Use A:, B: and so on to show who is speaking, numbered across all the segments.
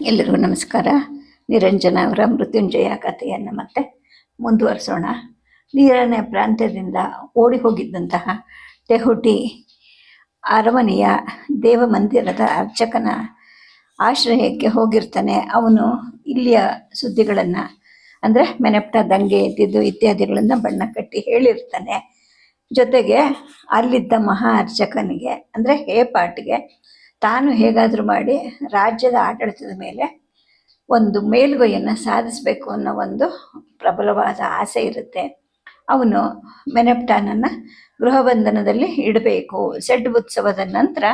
A: ಎಲ್ಲರಿಗೂ ನಮಸ್ಕಾರ. ನಿರಂಜನ ಅವರ ಮೃತ್ಯುಂಜಯ ಕಥೆಯನ್ನು ಮತ್ತೆ ಮುಂದುವರಿಸೋಣ. ನೀರನೇ ಪ್ರಾಂತ್ಯದಿಂದ ಓಡಿ ಹೋಗಿದ್ದಂತಹ ಟೆಹುಟಿ ಅರಮನೆಯ ದೇವಮಂದಿರದ ಅರ್ಚಕನ ಆಶ್ರಯಕ್ಕೆ ಹೋಗಿರ್ತಾನೆ. ಅವನು ಇಲ್ಲಿಯ ಸುದ್ದಿಗಳನ್ನು, ಅಂದರೆ ಮೆನೆಪ್ಟ, ದಂಗೆ ಎದ್ದಿದ್ದು ಇತ್ಯಾದಿಗಳನ್ನು ಬಣ್ಣ ಕಟ್ಟಿ ಹೇಳಿರ್ತಾನೆ. ಜೊತೆಗೆ ಅಲ್ಲಿದ್ದ ಮಹಾ ಅರ್ಚಕನಿಗೆ, ಅಂದರೆ ಹೇಪಾಟಿಗೆ ತಾನು ಹೇಗಾದರೂ ಮಾಡಿ ರಾಜ್ಯದ ಆಡಳಿತದ ಮೇಲೆ ಒಂದು ಮೇಲುಗೈಯನ್ನು ಸಾಧಿಸಬೇಕು ಅನ್ನೋ ಒಂದು ಪ್ರಬಲವಾದ ಆಸೆ ಇರುತ್ತೆ. ಅವನು ಮೆನೆಪ್ಟಾನನ್ನು ಗೃಹಬಂಧನದಲ್ಲಿ ಇಡಬೇಕು. ಸೆಡ್ ಉತ್ಸವದ ನಂತರ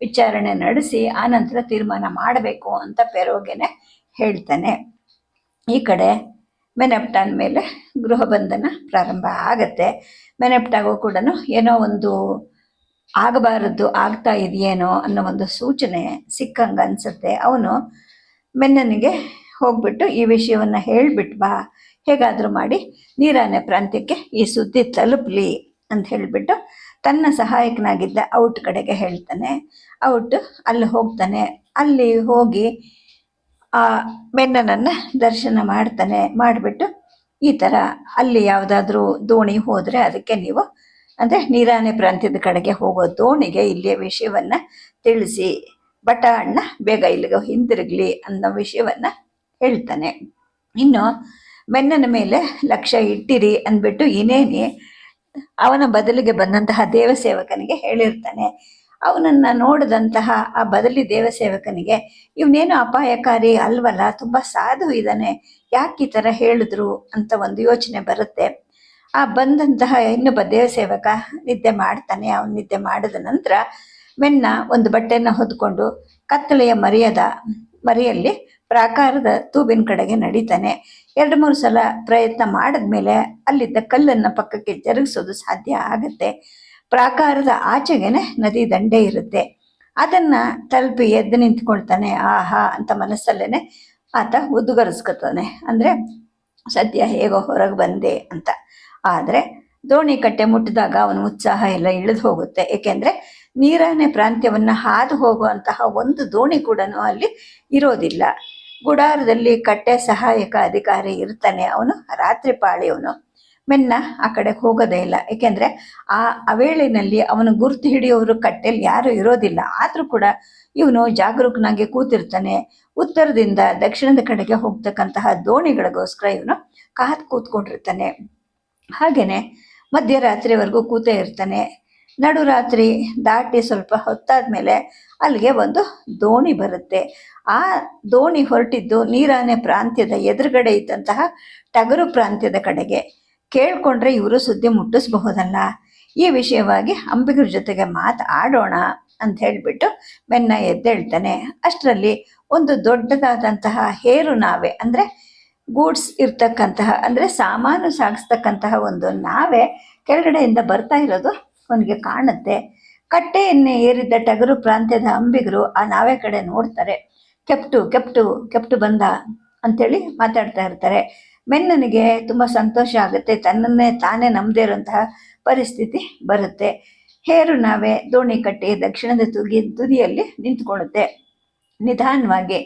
A: ವಿಚಾರಣೆ ನಡೆಸಿ ಆ ನಂತರ ತೀರ್ಮಾನ ಮಾಡಬೇಕು ಅಂತ ಪೆರೋಗೆನೆ ಹೇಳ್ತಾನೆ. ಈ ಕಡೆ ಮೆನೆಪ್ಟಾನ್ ಮೇಲೆ ಗೃಹಬಂಧನ ಪ್ರಾರಂಭ ಆಗತ್ತೆ. ಮೆನೆಪ್ಟಾಗೂ ಕೂಡ ಏನೋ ಒಂದು ಆಗಬಾರದ್ದು, ಆಗ್ತಾ ಇದೆಯೇನೋ ಅನ್ನೋ ಒಂದು ಸೂಚನೆ ಸಿಕ್ಕಂಗೆ ಅನ್ಸುತ್ತೆ. ಅವನು ಮೆನ್ನನಿಗೆ ಹೋಗ್ಬಿಟ್ಟು ಈ ವಿಷಯವನ್ನು ಹೇಳಿಬಿಟ್ವಾ ಬಾ, ಹೇಗಾದರೂ ಮಾಡಿ ನೀರಾನೆ ಪ್ರಾಂತ್ಯಕ್ಕೆ ಈ ಸುದ್ದಿ ತಲುಪಲಿ ಅಂತ ಹೇಳಿಬಿಟ್ಟು ತನ್ನ ಸಹಾಯಕನಾಗಿದ್ದ ಔಟ್ ಕಡೆಗೆ ಹೇಳ್ತಾನೆ. ಔಟ್ ಅಲ್ಲಿ ಹೋಗ್ತಾನೆ. ಅಲ್ಲಿ ಹೋಗಿ ಆ ಮೆನ್ನನನ್ನು ದರ್ಶನ ಮಾಡ್ತಾನೆ. ಮಾಡಿಬಿಟ್ಟು ಈ ಥರ ಅಲ್ಲಿ ಯಾವುದಾದ್ರೂ ದೋಣಿ ಹೋದರೆ ಅದಕ್ಕೆ ನೀವು ಅಂದರೆ ನೀರಾನೆ ಪ್ರಾಂತ್ಯದ ಕಡೆಗೆ ಹೋಗೋ ದೋಣಿಗೆ ಇಲ್ಲಿಯ ವಿಷಯವನ್ನು ತಿಳಿಸಿ. ಬಟ ಅಣ್ಣ ಬೇಗ ಇಲ್ಲಿಗೆ ಹಿಂದಿರುಗ್ಲಿ ಅನ್ನೋ ವಿಷಯವನ್ನು ಹೇಳ್ತಾನೆ. ಇನ್ನು ಬೆನ್ನನ ಮೇಲೆ ಲಕ್ಷ್ಯ ಇಟ್ಟಿರಿ ಅಂದ್ಬಿಟ್ಟು ಇನ್ನೇನಿ ಅವನ ಬದಲಿಗೆ ಬಂದಂತಹ ದೇವಸೇವಕನಿಗೆ ಹೇಳಿರ್ತಾನೆ. ಅವನನ್ನು ನೋಡಿದಂತಹ ಆ ಬದಲಿ ದೇವಸೇವಕನಿಗೆ, ಇವನೇನು ಅಪಾಯಕಾರಿ ಅಲ್ವಲ್ಲ, ತುಂಬ ಸಾಧು ಇದ್ದಾನೆ ಯಾಕೆ ಈ ಥರ ಹೇಳಿದ್ರು? ಅಂತ ಒಂದು ಯೋಚನೆ ಬರುತ್ತೆ. ಆ ಬಂದಂತಹ ಇನ್ನೊಬ್ಬ ದೇವಸೇವಕ ನಿದ್ದೆ ಮಾಡ್ತಾನೆ. ಅವನು ನಿದ್ದೆ ಮಾಡಿದ ನಂತರ ಮೆನ್ನ ಒಂದು ಬಟ್ಟೆಯನ್ನು ಹೊದ್ಕೊಂಡು ಕತ್ತಲೆಯ ಮರಿಯದ, ಮರಿಯಲ್ಲಿ ಪ್ರಾಕಾರದ ತೂಬಿನ ಕಡೆಗೆ ನಡೀತಾನೆ. ಎರಡು ಮೂರು ಸಲ ಪ್ರಯತ್ನ ಮಾಡಿದ್ಮೇಲೆ ಅಲ್ಲಿದ್ದ ಕಲ್ಲನ್ನು ಪಕ್ಕಕ್ಕೆ ಜರುಗಿಸೋದು ಸಾಧ್ಯ ಆಗುತ್ತೆ. ಪ್ರಾಕಾರದ ಆಚೆಗೆನೆ ನದಿ ದಂಡೆ ಇರುತ್ತೆ. ಅದನ್ನ ತಲುಪಿ ಎದ್ದು ನಿಂತ್ಕೊಳ್ತಾನೆ. ಆಹಾ ಅಂತ ಮನಸ್ಸಲ್ಲೇನೆ ಆತ ಉದ್ದುಗರಿಸ್ಕೊತಾನೆ ಅಂದರೆ ಸದ್ಯ ಹೇಗೋ ಹೊರಗೆ ಬಂದೆ ಅಂತ. ಆದರೆ ದೋಣಿ ಕಟ್ಟೆ ಮುಟ್ಟಿದಾಗ ಅವನ ಉತ್ಸಾಹ ಎಲ್ಲ ಇಳಿದು ಹೋಗುತ್ತೆ. ಏಕೆಂದರೆ ನೀರನೆ ಪ್ರಾಂತ್ಯವನ್ನು ಹಾದು ಹೋಗುವಂತಹ ಒಂದು ದೋಣಿ ಕೂಡ ಅಲ್ಲಿ ಇರೋದಿಲ್ಲ. ಗುಡಾರದಲ್ಲಿ ಕಟ್ಟೆ ಸಹಾಯಕ ಅಧಿಕಾರಿ ಇರ್ತಾನೆ. ಅವನು ರಾತ್ರಿ ಪಾಳಿಯವನು. ಮೆನ್ನ ಆ ಕಡೆ ಹೋಗೋದೇ ಇಲ್ಲ. ಏಕೆಂದರೆ ಆ ಅವೇಳಿನಲ್ಲಿ ಅವನು ಗುರುತು ಹಿಡಿಯೋರು ಕಟ್ಟೆಯಲ್ಲಿ ಯಾರೂ ಇರೋದಿಲ್ಲ. ಆದರೂ ಕೂಡ ಇವನು ಜಾಗರೂಕನಾಗಿ ಕೂತಿರ್ತಾನೆ. ಉತ್ತರದಿಂದ ದಕ್ಷಿಣದ ಕಡೆಗೆ ಹೋಗ್ತಕ್ಕಂತಹ ದೋಣಿಗಳಿಗೋಸ್ಕರ ಇವನು ಕಾದು ಕೂತ್ಕೊಂಡಿರ್ತಾನೆ. ಹಾಗೇನೆ ಮಧ್ಯರಾತ್ರಿವರೆಗೂ ಕೂತೇ ಇರ್ತಾನೆ. ನಡುರಾತ್ರಿ ದಾಟಿ ಸ್ವಲ್ಪ ಹೊತ್ತಾದ್ಮೇಲೆ ಅಲ್ಲಿಗೆ ಒಂದು ದೋಣಿ ಬರುತ್ತೆ. ಆ ದೋಣಿ ಹೊರಟಿದ್ದು ನೀರಾನೆ ಪ್ರಾಂತ್ಯದ ಎದುರುಗಡೆ ಇದ್ದಂತಹ ಟಗರು ಪ್ರಾಂತ್ಯದ ಕಡೆಗೆ. ಕೇಳಿಕೊಂಡ್ರೆ ಇವರು ಸುದ್ದಿ ಮುಟ್ಟಿಸ್ಬಹುದಲ್ಲ. ಈ ವಿಷಯವಾಗಿ ಅಂಬಿಗರ ಜೊತೆಗೆ ಮಾತು ಆಡೋಣ ಅಂತ ಹೇಳಿಬಿಟ್ಟು ಮೆನ್ನ ಎದ್ದೇಳ್ತಾನೆ. ಅಷ್ಟರಲ್ಲಿ ಒಂದು ದೊಡ್ಡದಾದಂತಹ ಹೇರು ನಾವೆ ಅಂದರೆ ಗೂಡ್ಸ್ ಇರ್ತಕ್ಕಂತಹ, ಅಂದರೆ ಸಾಮಾನು ಸಾಗಿಸ್ತಕ್ಕಂತಹ ಒಂದು ನಾವೆ ಕೆಳಗಡೆಯಿಂದ ಬರ್ತಾ ಇರೋದು ಅವನಿಗೆ ಕಾಣುತ್ತೆ. ಕಟ್ಟೆಯನ್ನೇ ಏರಿದ್ದ ಟಗರು ಪ್ರಾಂತ್ಯದ ಅಂಬಿಗರು ಆ ನಾವೆ ಕಡೆ ನೋಡ್ತಾರೆ. ಕೆಪ್ಟು ಕೆಪ್ಟು ಕೆಪ್ಟು ಬಂದ ಅಂತೇಳಿ ಮಾತಾಡ್ತಾ ಇರ್ತಾರೆ. ಮೆನ್ನನಿಗೆ ತುಂಬ ಸಂತೋಷ ಆಗುತ್ತೆ, ತನ್ನನ್ನೇ ತಾನೇ ನಂಬದೇ ಇರುವಂತಹ ಪರಿಸ್ಥಿತಿ ಬರುತ್ತೆ. ಹೇರು ನಾವೆ ದೋಣಿ ಕಟ್ಟಿ ದಕ್ಷಿಣದ ತುಗಿ ತುದಿಯಲ್ಲಿ ನಿಂತ್ಕೊಳ್ಳುತ್ತೆ. ನಿಧಾನವಾಗಿ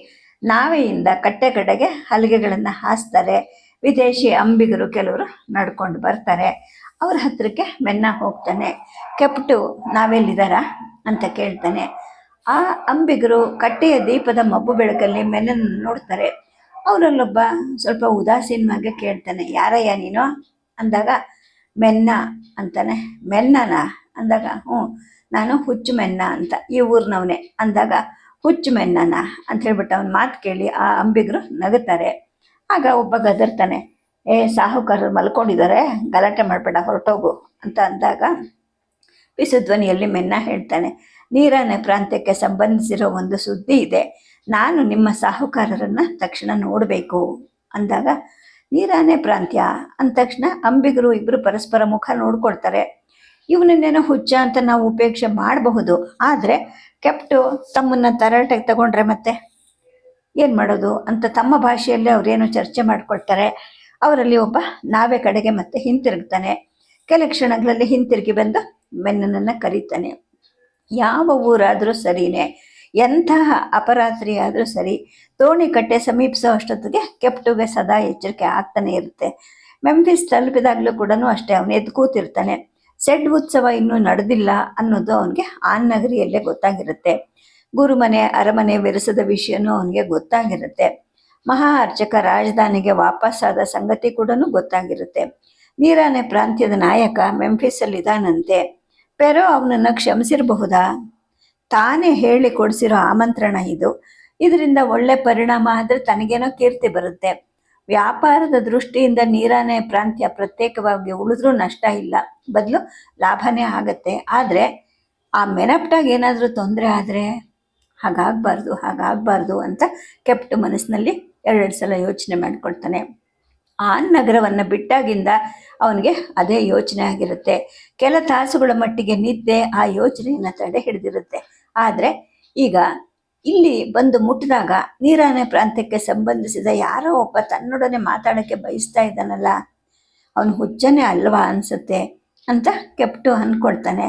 A: ನಾವೆಯಿಂದ ಕಟ್ಟೆ ಕಡೆಗೆ ಹಲಿಗೆಗಳನ್ನು ಹಾಸ್ತಾರೆ. ವಿದೇಶಿ ಅಂಬಿಗರು ಕೆಲವರು ನಡ್ಕೊಂಡು ಬರ್ತಾರೆ. ಅವ್ರ ಹತ್ತಿರಕ್ಕೆ ಮೆನ್ನ ಹೋಗ್ತಾನೆ. ಕೆಪ್ಟು ನಾವೆಲ್ಲಿದ್ದಾರ ಅಂತ ಕೇಳ್ತಾನೆ. ಆ ಅಂಬಿಗರು ಕಟ್ಟೆಯ ದೀಪದ ಮಬ್ಬು ಬೆಳಕಲ್ಲಿ ಮೆನ್ನನ್ನು ನೋಡ್ತಾರೆ. ಅವರಲ್ಲೊಬ್ಬ ಸ್ವಲ್ಪ ಉದಾಸೀನವಾಗಿ ಕೇಳ್ತಾನೆ, ಯಾರಯ್ಯ ನೀನು? ಅಂದಾಗ, ಮೆನ್ನ ಅಂತಾನೆ. ಮೆನ್ನನ? ಅಂದಾಗ, ಹ್ಞೂ, ನಾನು ಹುಚ್ಚು ಮೆನ್ನ ಅಂತ, ಈ ಊರಿನವನೇ ಅಂದಾಗ ಹುಚ್ಚು ಮೆನ್ನನ ಅಂತ ಹೇಳ್ಬಿಟ್ಟು ಅವನ ಮಾತು ಕೇಳಿ ಆ ಅಂಬಿಗರು ನಗುತ್ತಾರೆ ಆಗ ಒಬ್ಬ ಗದರ್ತಾನೆ, ಏ, ಸಾಹುಕಾರರು ಮಲ್ಕೊಂಡಿದ್ದಾರೆ ಗಲಾಟೆ ಮಾಡಬೇಡ, ಹೊರಟೋಗು, ಅಂತ ಅಂದಾಗ ಪಿಸುಧ್ವನಿಯಲ್ಲಿ ಮೆನ್ನ ಹೇಳ್ತಾನೆ, ನೀರಾನೆ ಪ್ರಾಂತ್ಯಕ್ಕೆ ಸಂಬಂಧಿಸಿರೋ ಒಂದು ಸುದ್ದಿ ಇದೆ. ನಾನು ನಿಮ್ಮ ಸಾಹುಕಾರರನ್ನು ತಕ್ಷಣ ನೋಡಬೇಕು, ಅಂದಾಗ, ನೀರಾನೆ ಪ್ರಾಂತ್ಯ, ಅಂದ ತಕ್ಷಣ ಅಂಬಿಗರು ಇಬ್ಬರು ಪರಸ್ಪರ ಮುಖ ನೋಡ್ಕೊಳ್ತಾರೆ. ಇವನನ್ನೇನೋ ಹುಚ್ಚ ಅಂತ ನಾವು ಉಪೇಕ್ಷೆ ಮಾಡಬಹುದು, ಆದರೆ ಕೆಪ್ಟು ತಮ್ಮನ್ನು ತರಾಟೆಗೆ ತಗೊಂಡ್ರೆ ಮತ್ತೆ ಏನು ಮಾಡೋದು ಅಂತ ತಮ್ಮ ಭಾಷೆಯಲ್ಲಿ ಅವರೇನು ಚರ್ಚೆ ಮಾಡ್ಕೊಳ್ತಾರೆ, ಅವರಲ್ಲಿ ಒಬ್ಬ ನಾವೇ ಕಡೆಗೆ ಮತ್ತೆ ಹಿಂತಿರುಗ್ತಾನೆ. ಕೆಲ ಕ್ಷಣಗಳಲ್ಲಿ ಹಿಂತಿರುಗಿ ಬಂದು ಮೆನ್ನನನ್ನು ಕರೀತಾನೆ. ಯಾವ ಊರಾದರೂ ಸರಿನೇ, ಎಂತಹ ಅಪರಾತ್ರಿ ಆದರೂ ಸರಿ ತೋಣಿ ಕಟ್ಟೆ ಸಮೀಪಿಸೋ ಅಷ್ಟೊತ್ತಿಗೆ ಕೆಪ್ಟುಗೆ ಸದಾ ಎಚ್ಚರಿಕೆ ಆಗ್ತಾನೆ ಇರುತ್ತೆ. ಮೆಂಫಿಸ್ ತಲುಪಿದಾಗಲೂ ಕೂಡ ಅಷ್ಟೇ, ಅವನು ಎದ್ದು ಕೂತಿರ್ತಾನೆ. ಸೆಡ್ ಉತ್ಸವ ಇನ್ನೂ ನಡೆದಿಲ್ಲ ಅನ್ನೋದು ಅವನಿಗೆ ಆನ್ ನಗರಿಯಲ್ಲೇ ಗೊತ್ತಾಗಿರುತ್ತೆ. ಗುರುಮನೆ, ಅರಮನೆ ವಿರಸದ ವಿಷಯನೂ ಅವನಿಗೆ ಗೊತ್ತಾಗಿರುತ್ತೆ. ಮಹಾ ಅರ್ಚಕ ರಾಜಧಾನಿಗೆ ವಾಪಸ್ಸಾದ ಸಂಗತಿ ಕೂಡ ಗೊತ್ತಾಗಿರುತ್ತೆ. ನೀರಾನೆ ಪ್ರಾಂತ್ಯದ ನಾಯಕ ಮೆಂಫಿಸಲ್ಲಿದ್ದಾನಂತೆ ಪೆರೋ ಅವನನ್ನು ಕ್ಷಮಿಸಿರಬಹುದಾ? ತಾನೇ ಹೇಳಿ ಕೊಡಿಸಿರೋ ಆಮಂತ್ರಣ ಇದು. ಇದರಿಂದ ಒಳ್ಳೆ ಪರಿಣಾಮ ಆದರೆ ತನಗೇನೋ ಕೀರ್ತಿ ಬರುತ್ತೆ. ವ್ಯಾಪಾರದ ದೃಷ್ಟಿಯಿಂದ ನೀರಾನೆ ಪ್ರಾಂತ್ಯ ಪ್ರತ್ಯೇಕವಾಗಿ ಉಳಿದ್ರೂ ನಷ್ಟ ಇಲ್ಲ. ಬದಲು ಲಾಭನೇ ಆಗತ್ತೆ. ಆದರೆ ಆ ಮೆನಪ್ಟಾಗಿ ಏನಾದರೂ ತೊಂದರೆ ಆದರೆ ಹಾಗಾಗಬಾರ್ದು ಹಾಗಾಗಬಾರ್ದು ಅಂತ ಕೆಪ್ಟ್ ಮನಸ್ಸಿನಲ್ಲಿ ಎರಡೆರಡು ಸಲ ಯೋಚನೆ ಮಾಡ್ಕೊಳ್ತಾನೆ. ಆ ನಗರವನ್ನು ಬಿಟ್ಟಾಗಿಂದ ಅವನಿಗೆ ಅದೇ ಯೋಚನೆ ಆಗಿರುತ್ತೆ. ಕೆಲ ತಾಸುಗಳ ಮಟ್ಟಿಗೆ ನಿದ್ದೆ ಆ ಯೋಚನೆಯನ್ನು ತಡೆ ಹಿಡಿದಿರುತ್ತೆ ಆದರೆ ಈಗ ಇಲ್ಲಿ ಬಂದು ಮುಟ್ಟಿದಾಗ ನೀರಾನೆ ಪ್ರಾಂತ್ಯಕ್ಕೆ ಸಂಬಂಧಿಸಿದ ಯಾರೋ ಒಬ್ಬ ತನ್ನೊಡನೆ ಮಾತಾಡೋಕ್ಕೆ ಬಯಸ್ತಾ ಇದ್ದಾನಲ್ಲ, ಅವನು ಹುಚ್ಚನೇ ಅಲ್ವಾ ಅನಿಸುತ್ತೆ ಅಂತ ಕೆಪ್ಟು ಅಂದ್ಕೊಳ್ತಾನೆ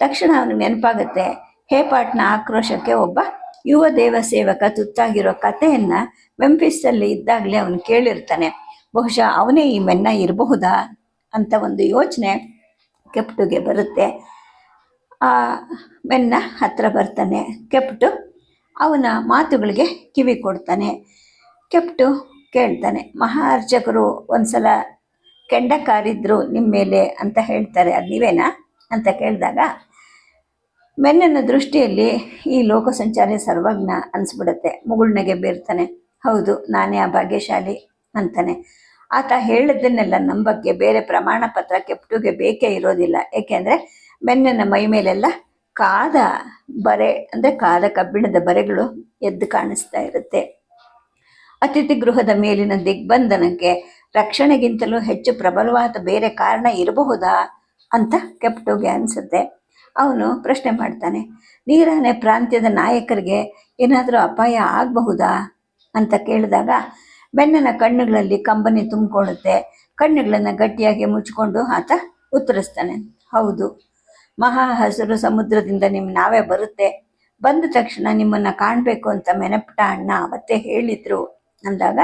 A: ತಕ್ಷಣ ಅವನಿಗೆ ನೆನಪಾಗುತ್ತೆ ಹೇಪಾಟ್ನ ಆಕ್ರೋಶಕ್ಕೆ ಒಬ್ಬ ಯುವ ದೇವ ಸೇವಕ ತುತ್ತಾಗಿರೋ ಕಥೆಯನ್ನು ಮೆಂಪಿಸಲ್ಲಿ ಇದ್ದಾಗಲೇ ಅವನು ಕೇಳಿರ್ತಾನೆ. ಬಹುಶಃ ಅವನೇ ಈ ಮೆನ್ನ ಇರಬಹುದಾ ಅಂತ ಒಂದು ಯೋಚನೆ ಕೆಪ್ಟುಗೆ ಬರುತ್ತೆ. ಆ ಮೆನ್ನ ಹತ್ರ ಬರ್ತಾನೆ. ಕೆಪ್ಟು ಅವನ ಮಾತುಗಳಿಗೆ ಕಿವಿ ಕೊಡ್ತಾನೆ. ಕೆಪ್ಟು ಕೇಳ್ತಾನೆ ಮಹಾ ಅರ್ಚಕರು ಒಂದ್ಸಲ ಕೆಂಡ ಕಾರಿದ್ರು ನಿಮ್ಮ ಮೇಲೆ ಅಂತ ಹೇಳ್ತಾರೆ, ಅದು ನೀವೇನಾ? ಅಂತ ಕೇಳಿದಾಗ, ಮೆನ್ನನ ದೃಷ್ಟಿಯಲ್ಲಿ ಈ ಲೋಕ ಸಂಚಾರಿ ಸರ್ವಜ್ಞ ಅನಿಸ್ಬಿಡುತ್ತೆ, ಮುಗುಳ್ನಗೆ ಬೀರ್ತಾನೆ. ಹೌದು, ನಾನೇ ಆ ಭಾಗ್ಯಶಾಲಿ, ಅಂತಾನೆ. ಆತ ಹೇಳಿದ್ದನ್ನೆಲ್ಲ ನಂಬಕ್ಕೆ ಬೇರೆ ಪ್ರಮಾಣ ಪತ್ರ ಕೆಪ್ಟುಗೆ ಬೇಕೇ ಇರೋದಿಲ್ಲ, ಏಕೆಂದರೆ ಮೆನ್ನನ ಮೈ ಮೇಲೆಲ್ಲ ಕಾದ ಬರೆ, ಅಂದರೆ ಕಾದ ಕಬ್ಬಿಣದ ಬರೆಗಳು ಎದ್ದು ಕಾಣಿಸ್ತಾ ಇರುತ್ತೆ. ಅತಿಥಿ ಗೃಹದ ಮೇಲಿನ ದಿಗ್ಬಂಧನಕ್ಕೆ ರಕ್ಷಣೆಗಿಂತಲೂ ಹೆಚ್ಚು ಪ್ರಬಲವಾದ ಬೇರೆ ಕಾರಣ ಇರಬಹುದಾ ಅಂತ ಕೆಪ್ಟೋಗೆ ಅನಿಸುತ್ತೆ. ಅವನು ಪ್ರಶ್ನೆ ಮಾಡ್ತಾನೆ, ನೀರಾನೆ ಪ್ರಾಂತ್ಯದ ನಾಯಕರಿಗೆ ಏನಾದರೂ ಅಪಾಯ ಆಗಬಹುದಾ ಅಂತ ಕೇಳಿದಾಗ ಬೆನ್ನನ ಕಣ್ಣುಗಳಲ್ಲಿ ಕಂಬನಿ ತುಂಬಿಕೊಳ್ಳುತ್ತೆ, ಕಣ್ಣುಗಳನ್ನು ಗಟ್ಟಿಯಾಗಿ ಮುಚ್ಚಿಕೊಂಡು ಆತ ಉತ್ತರಿಸ್ತಾನೆ, ಹೌದು. ಮಹಾ ಹಸಿರು ಸಮುದ್ರದಿಂದ ನಿಮ್ಮ ನಾವೇ ಬರುತ್ತೆ. ಬಂದ ತಕ್ಷಣ ನಿಮ್ಮನ್ನು ಕಾಣಬೇಕು ಅಂತ ಮೆನಪಟ ಅಣ್ಣ ಅವತ್ತೇ ಹೇಳಿದ್ರು. ಅಂದಾಗ,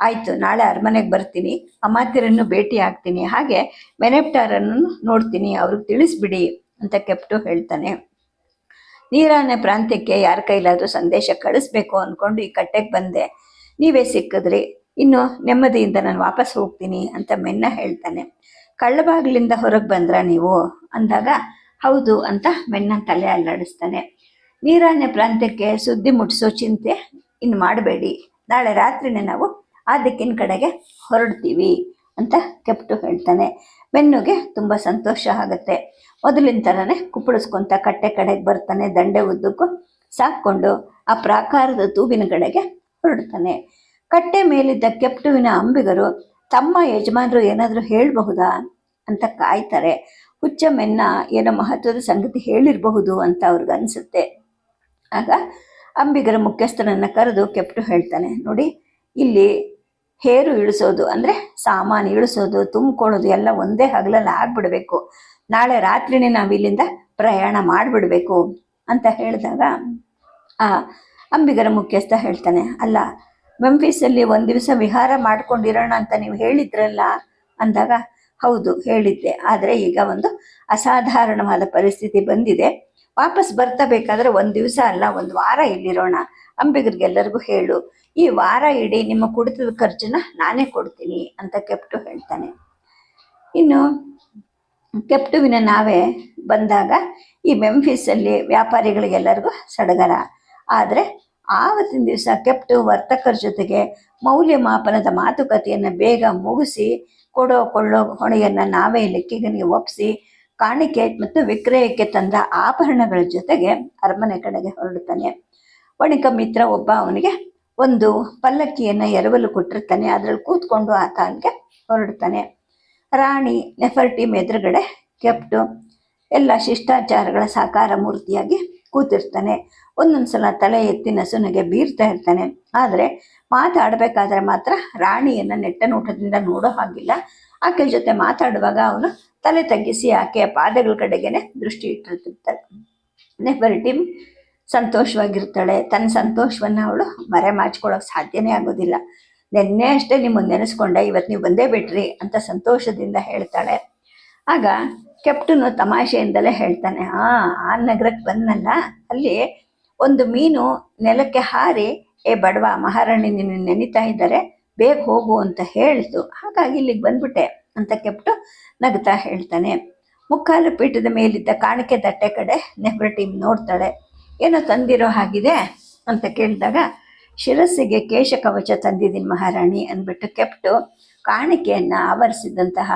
A: ಆಯಿತು, ನಾಳೆ ಅರಮನೆಗೆ ಬರ್ತೀನಿ. ಅಮಾತ್ಯರನ್ನು ಭೇಟಿ ಆಗ್ತೀನಿ. ಹಾಗೆ ಮೆನೆಪ್ಟಾರನ್ನು ನೋಡ್ತೀನಿ. ಅವ್ರಿಗೆ ತಿಳಿಸ್ಬಿಡಿ, ಅಂತ ಕೆಪ್ಟು ಹೇಳ್ತಾನೆ. ನೀರಾನೆ ಪ್ರಾಂತ್ಯಕ್ಕೆ ಯಾರ ಕೈಲಾದರೂ ಸಂದೇಶ ಕಳಿಸ್ಬೇಕು ಅಂದ್ಕೊಂಡು ಈ ಕಟ್ಟೆಗೆ ಬಂದೆ. ನೀವೇ ಸಿಕ್ಕಿದ್ರಿ. ಇನ್ನು ನೆಮ್ಮದಿಯಿಂದ ನಾನು ವಾಪಸ್ ಹೋಗ್ತೀನಿ, ಅಂತ ಮೆನ್ನ ಹೇಳ್ತಾನೆ. ಕಳ್ಳಬಾಗಿಲಿಂದ ಹೊರಗೆ ಬಂದ್ರ ನೀವು? ಅಂದಾಗ ಹೌದು ಅಂತ ಮೆನ್ನ ತಲೆ ಅಲ್ಲಾಡಿಸ್ತಾನೆ. ನೀರಾನೆ ಪ್ರಾಂತ್ಯಕ್ಕೆ ಸುದ್ದಿ ಮುಟ್ಟಿಸೋ ಚಿಂತೆ ಇನ್ನು ಮಾಡಬೇಡಿ. ನಾಳೆ ರಾತ್ರಿನೇ ನಾವು ಆ ದಿಕ್ಕಿನ ಕಡೆಗೆ ಹೊರಡ್ತೀವಿ ಅಂತ ಕೆಪ್ಟು ಹೇಳ್ತಾನೆ. ಮೆನ್ನುಗೆ ತುಂಬ ಸಂತೋಷ ಆಗುತ್ತೆ. ಮೊದಲಿನ ಥರನೇ ಕುಪ್ಪಳಿಸ್ಕೊಂತ ಕಟ್ಟೆ ಕಡೆಗೆ ಬರ್ತಾನೆ, ದಂಡೆ ಉದ್ದಕ್ಕೂ ಸಾಕ್ಕೊಂಡು ಆ ಪ್ರಾಕಾರದ ತೂಬಿನ ಕಡೆಗೆ ಹೊರಡ್ತಾನೆ. ಕಟ್ಟೆ ಮೇಲಿದ್ದ ಕೆಪ್ಟುವಿನ ಅಂಬಿಗರು ತಮ್ಮ ಯಜಮಾನರು ಏನಾದರೂ ಹೇಳಬಹುದಾ ಅಂತ ಕಾಯ್ತಾರೆ. ಹುಚ್ಚ ಮೆನ್ನ ಏನೋ ಮಹತ್ವದ ಸಂಗತಿ ಹೇಳಿರಬಹುದು ಅಂತ ಅವ್ರಿಗೆ ಅನಿಸುತ್ತೆ. ಆಗ ಅಂಬಿಗರ ಮುಖ್ಯಸ್ಥನನ್ನ ಕರೆದು ಕೆಪ್ಟು ಹೇಳ್ತಾನೆ, ನೋಡಿ, ಇಲ್ಲಿ ಹೇರು ಇಳಿಸೋದು ಅಂದರೆ ಸಾಮಾನು ಇಳಿಸೋದು, ತುಂಬಿಕೊಳ್ಳೋದು ಎಲ್ಲ ಒಂದೇ ಹಗಲಲ್ಲಿ ಆಗ್ಬಿಡ್ಬೇಕು. ನಾಳೆ ರಾತ್ರಿನೇ ನಾವು ಇಲ್ಲಿಂದ ಪ್ರಯಾಣ ಮಾಡಿಬಿಡಬೇಕು. ಅಂತ ಹೇಳಿದಾಗ, ಆ ಅಂಬಿಗರ ಮುಖ್ಯಸ್ಥ ಹೇಳ್ತಾನೆ, ಅಲ್ಲ ಮೆಂಫಿಸಲ್ಲಿ ಒಂದು ದಿವಸ ವಿಹಾರ ಮಾಡ್ಕೊಂಡಿರೋಣ ಅಂತ ನೀವು ಹೇಳಿದ್ರಲ್ಲ? ಅಂದಾಗ ಹೌದು, ಹೇಳಿದ್ದೆ. ಆದರೆ ಈಗ ಒಂದು ಅಸಾಧಾರಣವಾದ ಪರಿಸ್ಥಿತಿ ಬಂದಿದೆ. ವಾಪಸ್ ಬರ್ತಾ ಬೇಕಾದ್ರೆ ಒಂದು ದಿವಸ ಅಲ್ಲ, ಒಂದು ವಾರ ಇಲ್ಲಿರೋಣ. ಅಂಬಿಗರಿಗೆಲ್ಲರಿಗೂ ಹೇಳು. ಈ ವಾರ ಇಡೀ ನಿಮ್ಮ ಕುಡಿತದ ಖರ್ಚನ್ನ ನಾನೇ ಕೊಡ್ತೀನಿ ಅಂತ ಕೆಪ್ಟು ಹೇಳ್ತಾನೆ. ಇನ್ನು ಕೆಪ್ಟುವಿನ ನಾವೇ ಬಂದಾಗ ಈ ಮೆಂಫಿಸಲ್ಲಿ ವ್ಯಾಪಾರಿಗಳಿಗೆಲ್ಲರಿಗೂ ಸಡಗರ. ಆದರೆ ಆವತ್ತಿನ ದಿವಸ ಕೆಪ್ಟು ವರ್ತಕರ ಜೊತೆಗೆ ಮೌಲ್ಯಮಾಪನದ ಮಾತುಕತೆಯನ್ನು ಬೇಗ ಮುಗಿಸಿ ಕೊಡೋ ಕೊಳ್ಳೋ ಹೊಣೆಯನ್ನು ನಾವೇ ಲೆಕ್ಕಿಗನಿಗೆ ಒಪ್ಪಿಸಿ ಕಾಣಿಕೆ ಮತ್ತು ವಿಕ್ರಯಕ್ಕೆ ತಂದ ಆಭರಣಗಳ ಜೊತೆಗೆ ಅರಮನೆ ಕಡೆಗೆ ಹೊರಡುತ್ತಾನೆ. ವಣಿಕ ಮಿತ್ರ ಒಬ್ಬ ಅವನಿಗೆ ಒಂದು ಪಲ್ಲಕ್ಕಿಯನ್ನು ಎರವಲು ಕೊಟ್ಟಿರ್ತಾನೆ. ಅದರಲ್ಲಿ ಕೂತ್ಕೊಂಡು ಆತ ಅಲ್ಲಿಗೆ ಹೊರಡ್ತಾನೆ ರಾಣಿ ನೆಫರ್ಟಿಮ್ ಎದುರುಗಡೆ ಕೆಪ್ಟು, ಎಲ್ಲ ಶಿಷ್ಟಾಚಾರಗಳ ಸಾಕಾರ ಮೂರ್ತಿಯಾಗಿ ಕೂತಿರ್ತಾನೆ. ಒಂದೊಂದು ಸಲ ತಲೆ ಎತ್ತಿ ಸುನಗೆ ಬೀರ್ತಾ ಇರ್ತಾನೆ. ಆದರೆ ಮಾತಾಡಬೇಕಾದ್ರೆ ಮಾತ್ರ ರಾಣಿಯನ್ನು ನೆಟ್ಟ ನೋಟದಿಂದ ನೋಡೋ ಹಾಗಿಲ್ಲ. ಆಕೆ ಜೊತೆ ಮಾತಾಡುವಾಗ ಅವನು ತಲೆ ತಗ್ಗಿಸಿ ಆಕೆಯ ಪಾದಗಳ ಕಡೆಗೆನೆ ದೃಷ್ಟಿ ಇಟ್ಟಿರ್ತಿರ್ತಾಳೆ. ನೆಬರ್ ಟೀಮ್ ಸಂತೋಷವಾಗಿರ್ತಾಳೆ. ತನ್ನ ಸಂತೋಷವನ್ನು ಅವಳು ಮರೆ ಮಾಚ್ಕೊಳ್ಳೋಕೆ ಸಾಧ್ಯನೇ ಆಗೋದಿಲ್ಲ. ನಿನ್ನೆ ಅಷ್ಟೇ ನಿಮ್ಮನ್ನು ನೆನೆಸ್ಕೊಂಡೆ ಇವತ್ತು ನೀವು ಬಂದೇ ಬಿಟ್ರಿ ಅಂತ ಸಂತೋಷದಿಂದ ಹೇಳ್ತಾಳೆ. ಆಗ ಕೆಪ್ಟನು ತಮಾಷೆಯಿಂದಲೇ ಹೇಳ್ತಾನೆ, ಆ ಆ ನಗರಕ್ಕೆ ಬಂದನಲ್ಲ, ಅಲ್ಲಿ ಒಂದು ಮೀನು ನೆಲಕ್ಕೆ ಹಾರಿ ಏ ಬಡವ, ಮಹಾರಾಣಿ ನಿನ್ನ ನೆನಿತಾ ಇದ್ದಾರೆ ಬೇಗ ಹೋಗು ಅಂತ ಹೇಳಿತು. ಹಾಗಾಗಿ ಇಲ್ಲಿಗೆ ಬಂದ್ಬಿಟ್ಟೆ ಅಂತ ಕೆಪ್ಟು ನಗ್ತಾ ಹೇಳ್ತಾನೆ. ಮುಕ್ಕಾಲು ಪೀಠದ ಮೇಲಿದ್ದ ಕಾಣಿಕೆ ತಟ್ಟೆ ಕಡೆ ನೆಫ್ರಟಿಮ್ ನೋಡ್ತಾಳೆ. ಏನೋ ತಂದಿರೋ ಹಾಗಿದೆ ಅಂತ ಕೇಳಿದಾಗ, ಶಿರಸ್ಸಿಗೆ ಕೇಶ ಕವಚ ತಂದಿದ್ದೀನಿ ಮಹಾರಾಣಿ ಅಂದ್ಬಿಟ್ಟು ಕೆಪ್ಟು ಕಾಣಿಕೆಯನ್ನು ಆವರಿಸಿದಂತಹ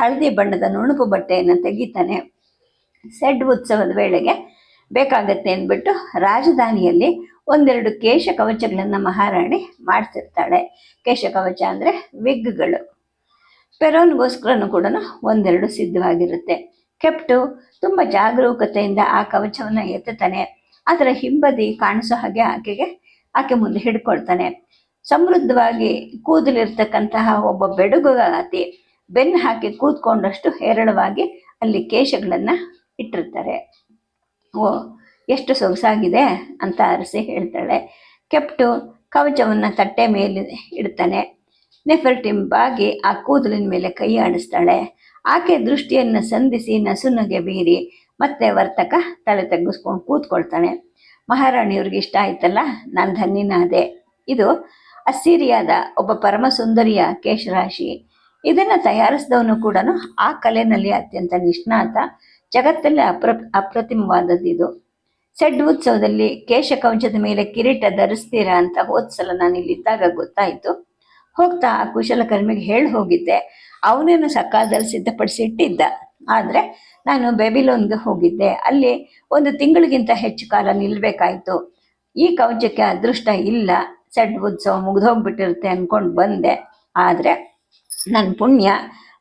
A: ಹಳದಿ ಬಣ್ಣದ ನುಣುಪು ಬಟ್ಟೆಯನ್ನು ತೆಗಿತಾನೆ. ಸೆಡ್ ಉತ್ಸವದ ವೇಳೆಗೆ ಬೇಕಾಗತ್ತೆ ಅಂದ್ಬಿಟ್ಟು ರಾಜಧಾನಿಯಲ್ಲಿ ಒಂದೆರಡು ಕೇಶ ಕವಚಗಳನ್ನು ಮಹಾರಾಣಿ ಮಾಡ್ತಿರ್ತಾಳೆ. ಕೇಶ ಕವಚ ಅಂದರೆ ವಿಗ್ಗಳು. ಪೆರೋನ್ಗೋಸ್ಕರನು ಕೂಡ ಒಂದೆರಡು ಸಿದ್ಧವಾಗಿರುತ್ತೆ. ಕೆಪ್ಟು ತುಂಬ ಜಾಗರೂಕತೆಯಿಂದ ಆ ಕವಚವನ್ನು ಎತ್ತುತ್ತಾನೆ. ಅದರ ಹಿಂಬದಿ ಕಾಣಿಸೋ ಹಾಗೆ ಆಕೆಗೆ ಆಕೆ ಮುಂದೆ ಹಿಡ್ಕೊಳ್ತಾನೆ. ಸಮೃದ್ಧವಾಗಿ ಕೂದಲಿರ್ತಕ್ಕಂತಹ ಒಬ್ಬ ಬೆಡುಗಾತಿ ಬೆನ್ನು ಹಾಕಿ ಕೂತ್ಕೊಂಡಷ್ಟು ಹೇರಳವಾಗಿ ಅಲ್ಲಿ ಕೇಶಗಳನ್ನು ಇಟ್ಟಿರ್ತಾರೆ. ಓ ಎಷ್ಟು ಸೊಗಸಾಗಿದೆ ಅಂತ ಅರಸಿ ಹೇಳ್ತಾಳೆ. ಕೆಪ್ಟು ಕವಚವನ್ನು ತಟ್ಟೆ ಮೇಲೆ ಇಡ್ತಾನೆ. ನೆಫರ್ಟಿಂಬಾಗಿ ಆ ಕೂದಲಿನ ಮೇಲೆ ಕೈ ಆಡಿಸ್ತಾಳೆ. ಆಕೆ ದೃಷ್ಟಿಯನ್ನು ಸಂಧಿಸಿ ನಸುನಗೆ ಬೀರಿ ಮತ್ತೆ ವರ್ತಕ ತಲೆ ತಗ್ಗಿಸ್ಕೊಂಡು ಕೂತ್ಕೊಳ್ತಾನೆ ಮಹಾರಾಣಿಯವ್ರಿಗೆ ಇಷ್ಟ ಆಯ್ತಲ್ಲ? ನಾನು ಧನ್ಯನಾದೆ. ಇದು ಅಸ್ಸೀರಿಯಾದ ಒಬ್ಬ ಪರಮ ಸುಂದರಿಯ ಕೇಶರಾಶಿ. ಇದನ್ನು ತಯಾರಿಸಿದವನು ಕೂಡ ಆ ಕಲೆನಲ್ಲಿ ಅತ್ಯಂತ ನಿಷ್ಣಾತ, ಜಗತ್ತಲ್ಲೇ ಅಪ್ರ, ಅಪ್ರತಿಮವಾದದ್ದು ಇದು. ಸೆಡ್ ಉತ್ಸವದಲ್ಲಿ ಕೇಶ ಕವಚದ ಮೇಲೆ ಕಿರೀಟ ಧರಿಸ್ತೀರಾ ಅಂತ ಹೋದ್ಸಲ ನಾನು ಇಲ್ಲಿದ್ದಾಗ ಗೊತ್ತಾಯಿತು. ಹೋಗ್ತಾ ಆ ಕುಶಲಕರ್ಮಿಗೆ ಹೇಳಿ ಹೋಗಿದ್ದೆ. ಅವನೇನು ಸಕಾಲದಲ್ಲಿ ಸಿದ್ಧಪಡಿಸಿ ಇಟ್ಟಿದ್ದ. ಆದರೆ ನಾನು ಬೆಬಿಲೋನ್ಗೆ ಹೋಗಿದ್ದೆ. ಅಲ್ಲಿ ಒಂದು ತಿಂಗಳಿಗಿಂತ ಹೆಚ್ಚು ಕಾಲ ನಿಲ್ಲಬೇಕಾಯಿತು ಈ ಕವಚಕ್ಕೆ ಅದೃಷ್ಟ ಇಲ್ಲ. ಸೆಡ್ ಉತ್ಸವ ಮುಗಿದೋಗ್ಬಿಟ್ಟಿರುತ್ತೆ ಅಂದ್ಕೊಂಡು ಬಂದೆ. ಆದರೆ ನನ್ನ ಪುಣ್ಯ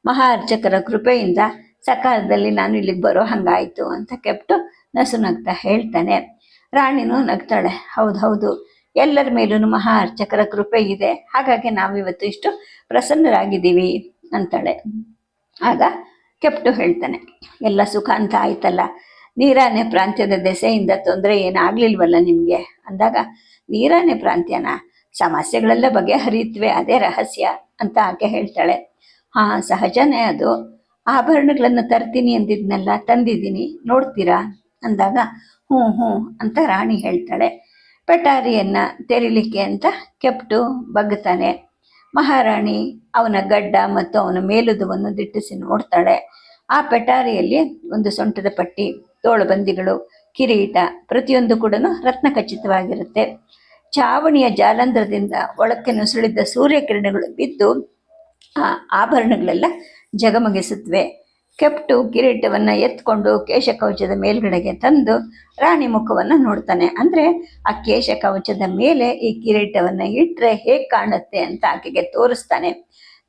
A: ಮಹಾ ಅರ್ಚಕರ ಕೃಪೆಯಿಂದ ಸಕಾಲದಲ್ಲಿ ನಾನು ಇಲ್ಲಿಗೆ ಬರೋ ಹಾಗಾಯಿತು ಅಂತ ಕೆಪ್ಟು ನಸು ನಗ್ತಾ ಹೇಳ್ತಾನೆ. ರಾಣಿನೂ ನಗ್ತಾಳೆ. ಹೌದು ಹೌದು, ಎಲ್ಲರ ಮೇಲೂ ಮಹಾ ಅರ್ಚಕರ ಕೃಪೆ ಇದೆ. ಹಾಗಾಗಿ ನಾವಿವತ್ತು ಇಷ್ಟು ಪ್ರಸನ್ನರಾಗಿದ್ದೀವಿ ಅಂತಾಳೆ. ಆಗ ಕೆಪ್ಟು ಹೇಳ್ತಾನೆ, ಎಲ್ಲ ಸುಖ ಅಂತ ಆಯ್ತಲ್ಲ, ನೀರಾನೆ ಪ್ರಾಂತ್ಯದ ದೆಸೆಯಿಂದ ತೊಂದರೆ ಏನಾಗ್ಲಿಲ್ವಲ್ಲ ನಿಮಗೆ? ಅಂದಾಗ, ನೀರಾನೆ ಪ್ರಾಂತ್ಯನ, ಸಮಸ್ಯೆಗಳೆಲ್ಲ ಬಗೆಹರಿಯುತ್ತವೆ ಅದೇ ರಹಸ್ಯ ಅಂತ ಆಕೆ ಹೇಳ್ತಾಳೆ. ಹಾ, ಸಹಜನೇ ಅದು. ಆಭರಣಗಳನ್ನು ತರ್ತೀನಿ ಅಂದಿದ್ನೆಲ್ಲ, ತಂದಿದ್ದೀನಿ. ನೋಡ್ತೀರಾ? ಅಂದಾಗ ಹ್ಞೂ ಹ್ಞೂ ಅಂತ ರಾಣಿ ಹೇಳ್ತಾಳೆ. ಪಟಾರಿಯನ್ನು ತೆರಿಲಿಕ್ಕೆ ಅಂತ ಕೆಪ್ಟು ಬಗ್ತಾನೆ. ಮಹಾರಾಣಿ ಅವನ ಗಡ್ಡ ಮತ್ತು ಅವನ ಮೇಲುದವನ್ನು ದಿಟ್ಟಿಸಿ ನೋಡ್ತಾಳೆ. ಆ ಪೆಟಾರಿಯಲ್ಲಿ ಒಂದು ಸೊಂಟದ ಪಟ್ಟಿ ತೋಳುಬಂದಿಗಳು ಕಿರೀಟ, ಪ್ರತಿಯೊಂದು ಕೂಡ ರತ್ನ ಖಚಿತವಾಗಿರುತ್ತೆ ಚಾವಣಿಯ ಜಾಲಂಧ್ರದಿಂದ ಒಳಕ್ಕೆ ನುಸುಳಿದ್ದ ಸೂರ್ಯಕಿರಣಗಳು ಬಿದ್ದು ಆ ಆಭರಣಗಳೆಲ್ಲ ಜಗಮಗಿಸುತ್ತವೆ ಕೆಪ್ಟು ಕಿರೀಟವನ್ನು ಎತ್ಕೊಂಡು ಕೇಶಕವಚದ ಮೇಲ್ಗಡೆಗೆ ತಂದು ರಾಣಿ ಮುಖವನ್ನು ನೋಡ್ತಾನೆ. ಅಂದರೆ ಆ ಕೇಶ ಕವಚದ ಮೇಲೆ ಈ ಕಿರೀಟವನ್ನು ಇಟ್ಟರೆ ಹೇಗೆ ಕಾಣುತ್ತೆ ಅಂತ ಆಕೆಗೆ ತೋರಿಸ್ತಾನೆ.